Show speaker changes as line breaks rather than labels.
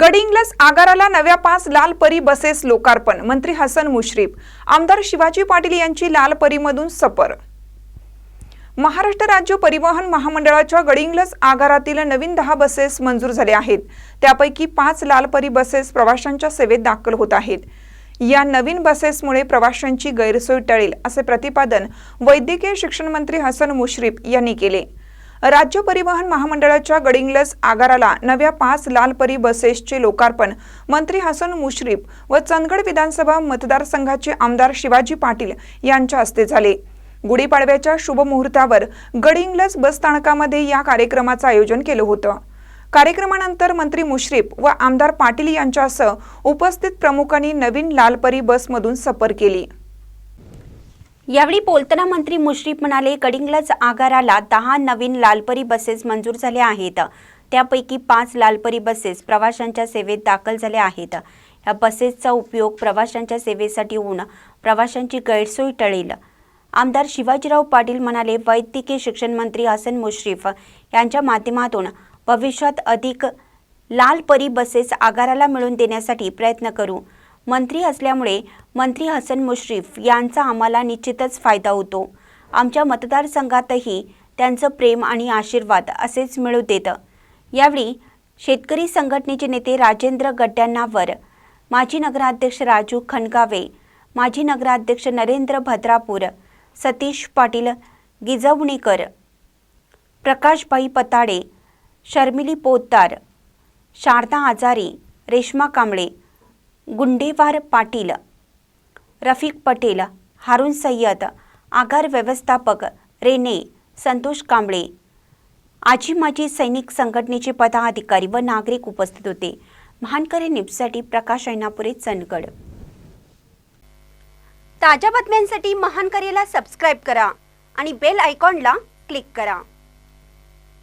गडिंग्लस आगाराला नव्या पाच लाल परी बसेस लोकार्पण. मंत्री हसन मुश्रीफ आमदार शिवाजी पाटील यांची लाल परीमधून सपर. महाराष्ट्र राज्य परिवहन महामंडळाच्या गडिंग्लस आगारातील नवीन दहा बसेस मंजूर झाल्या आहेत. त्यापैकी पाच लाल परी बसेस प्रवाशांच्या सेवेत दाखल होत आहेत. या नवीन बसेसमुळे प्रवाशांची गैरसोय टळेल असे प्रतिपादन वैद्यकीय शिक्षण मंत्री हसन मुश्रीफ यांनी केले. राज्य परिवहन महामंडळाच्या गडिंग्लस आगाराला नव्या पाच लाल परी बसेसचे लोकार्पण. मंत्री हसन मुश्रीफ व चंदगड विधानसभा मतदारसंघाचे आमदार शिवाजी पाटील यांच्या हस्ते झाले. गुढीपाडव्याच्या शुभमुहूर्तावर गडिंगलस गडिंग्लस बसस्थानकामध्ये या कार्यक्रमाचं आयोजन केलं होतं. कार्यक्रमानंतर मंत्री मुश्रीफ व आमदार पाटील यांच्यासह उपस्थित प्रमुखांनी नवीन लालपरी बसमधून सफर केली.
यावेळी बोलताना मंत्री मुश्रीफ म्हणाले कडिंगलाच आगाराला दहा नवीन लालपरी बसेस मंजूर झाल्या आहेत. त्यापैकी पाच लालपरी बसेस प्रवाशांच्या सेवेत दाखल झाल्या आहेत. या बसेसचा उपयोग प्रवाशांच्या सेवेसाठी होऊन प्रवाशांची गैरसोय टळेल. आमदार शिवाजीराव पाटील म्हणाले वैद्यकीय शिक्षण मंत्री हसन मुश्रीफ यांच्या माध्यमातून भविष्यात अधिक लाल परी बसेस आगाराला मिळवून देण्यासाठी प्रयत्न करू. मंत्री असल्यामुळे मंत्री हसन मुश्रीफ यांचा आम्हाला निश्चितच फायदा होतो. आमच्या मतदारसंघातही त्यांचं प्रेम आणि आशीर्वाद असेच मिळू देतं. यावेळी शेतकरी संघटनेचे नेते राजेंद्र गड्ड्यांनावर माजी नगराध्यक्ष राजू खनगावे माजी नगराध्यक्ष नरेंद्र भद्रापूर सतीश पाटील गिजवणीकर प्रकाशभाई पताडे शर्मिली पोतदार शारदा आजारी रेश्मा कांबळे गुंडेवार पाटील रफिक पटेल हारून सय्यद आगार व्यवस्थापक रेने संतोष कांबळे आजी माजी सैनिक संघटनेचे पदाधिकारी व नागरिक उपस्थित होते. महानकरे न्यूजसाठी प्रकाश ऐनापुरे चंदगड. ताज्या बातम्यांसाठी महानकरेला सबस्क्राईब करा आणि बेल आयकॉनला क्लिक करा.